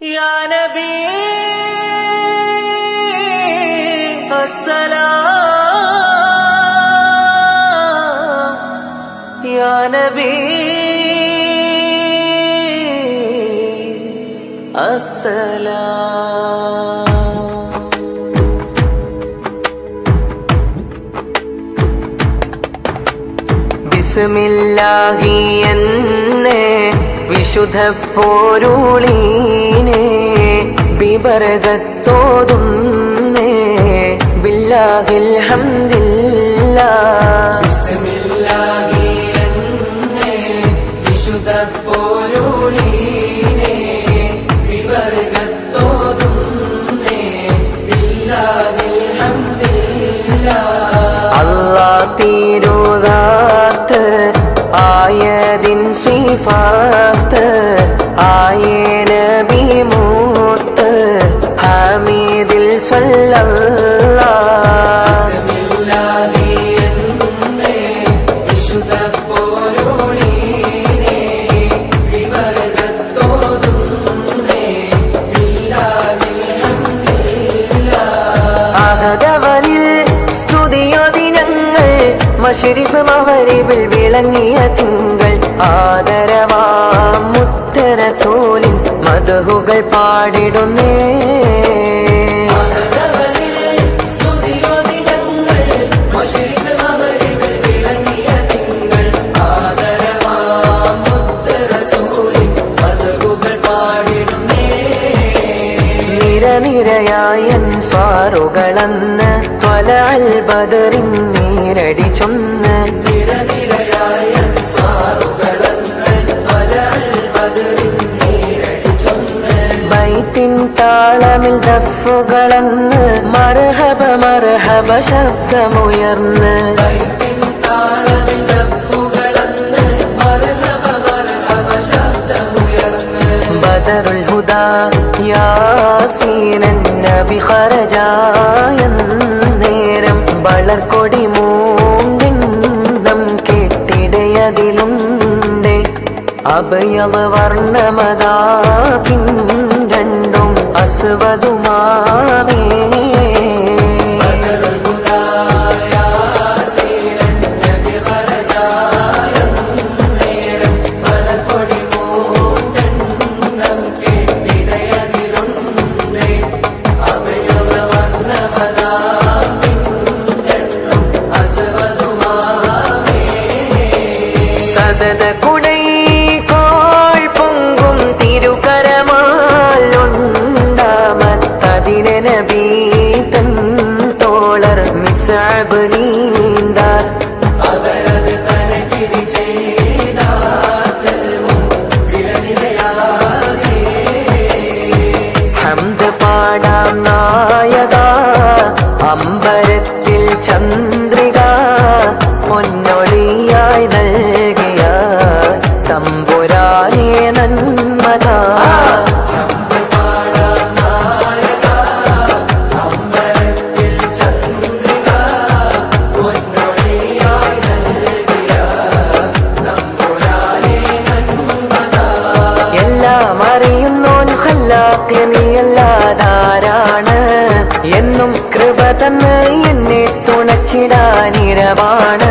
يا نبي السلام. يا نبي السلام. بسم الله വിശുദ്ധ പോരുളീനെ ബിബർഗത്തോതുന്നേ ബില്ലാഹിൽ ഹംദില്ല. ബിസ്മില്ലാഹി വിശുദ്ധ പോരുളീനെ ബിബർഗത്തോതുന്നേ മഷിരിബ് മവരിബിൽ വിളങ്ങിയ തിങ്കൾ ആദരവാം മുത്തരസൂലിൻ മധുഹുകൾ പാടിടുന്നേ. നിരനിരയായൻ സ്വാറുകളന്ന് ത്വലൽ ബദറിൻ നീരടി ചൊന്ന്. ബൈത്തിൻ താളമിൽ ദഫുകളന്ന് മർഹബ മർഹബ ശബ്ദമുയർന്ന്. ബൈത്തിൻ ഹുദാ യാസീനൻ നബി ഖറജായ നേരം വളർക്കൊടി മൂന്നും കെട്ടിടയതിലുണ്ട്. അഭയവ വർണമതാ പിന്നണ്ടും അസ്വതുമാവേ അമ്പരത്തിൽ ചന്ദ്രിക പൊന്നൊളിയായി നൽകിയ തമ്പുരാനെ നന്മത. എല്ലാം അറിയുന്നോൻ ഹല്ലാക്ക് നീയല്ലാതാരാണ് എന്നും കൃപ തന്നെ എന്നെ തുണച്ചിടാനിരവാണ്.